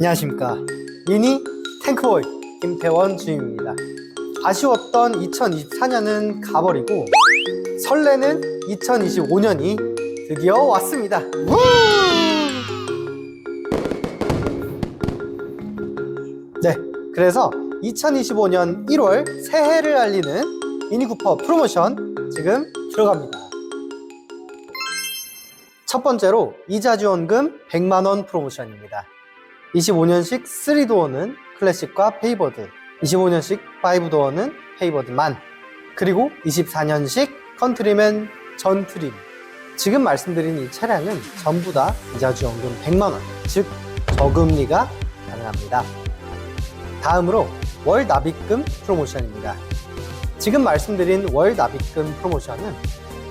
안녕하십니까. 미니 탱크보이 김태원 주임입니다. 아쉬웠던 2024년은 가버리고 설레는 2025년이 드디어 왔습니다. 우! 네 그래서 2025년 1월 새해를 알리는 미니쿠퍼 프로모션 지금 들어갑니다. 첫 번째로 이자 지원금 100만원 프로모션입니다 25년식 3도어는 클래식과 페이버드, 25년식 5도어는 페이버드만, 그리고 24년식 컨트리맨 전 트림. 지금 말씀드린 이 차량은 전부 다 이자지원금 100만원, 즉 저금리가 가능합니다. 다음으로 월 납입금 프로모션입니다. 지금 말씀드린 월 납입금 프로모션은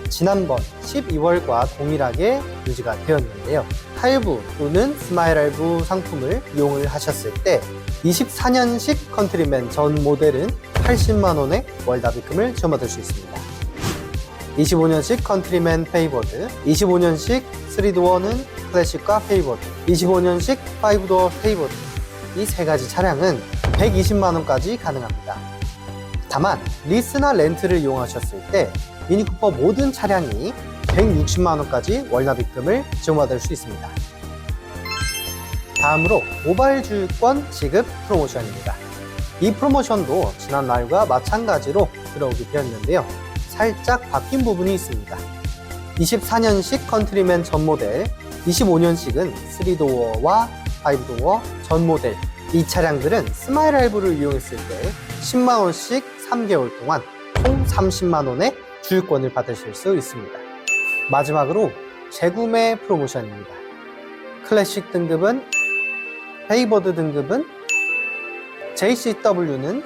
지난번 12월과 동일하게 유지가 되었는데요. 할부 또는 스마일 할부 상품을 이용을 하셨을 때 24년식 컨트리맨 전 모델은 80만원의 월 납입금을 지원받을 수 있습니다. 25년식 컨트리맨 페이버드, 25년식 3도어는 클래식과 페이버드, 25년식 5도어 페이버드 이 세 가지 차량은 120만원까지 가능합니다. 다만 리스나 렌트를 이용하셨을 때 미니쿠퍼 모든 차량이 160만원까지 월납입금을 지원받을 수 있습니다. 다음으로 모바일 주유권 지급 프로모션입니다. 이 프로모션도 지난 날과 마찬가지로 들어오게 되었는데요. 살짝 바뀐 부분이 있습니다. 24년식 컨트리맨 전 모델, 25년식은 3도어와 5도어 전 모델. 이 차량들은 스마일 할부를 이용했을 때 10만원씩 3개월 동안 총 30만원의 주유권을 받으실 수 있습니다. 마지막으로 재구매 프로모션입니다. 클래식 등급은 페이버드 등급은 JCW는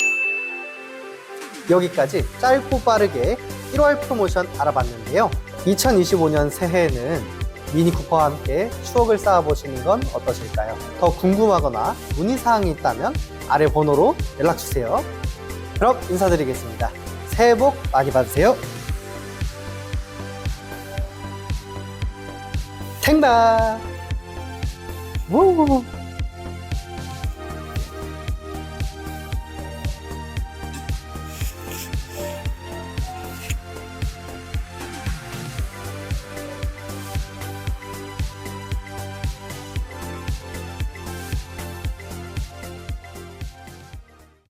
여기까지 짧고 빠르게 1월 프로모션 알아봤는데요. 2025년 새해에는 미니 쿠퍼와 함께 추억을 쌓아보시는 건 어떠실까요? 더 궁금하거나 문의사항이 있다면 아래 번호로 연락주세요. 그럼 인사드리겠습니다. 새해 복 많이 받으세요. 탱바! 우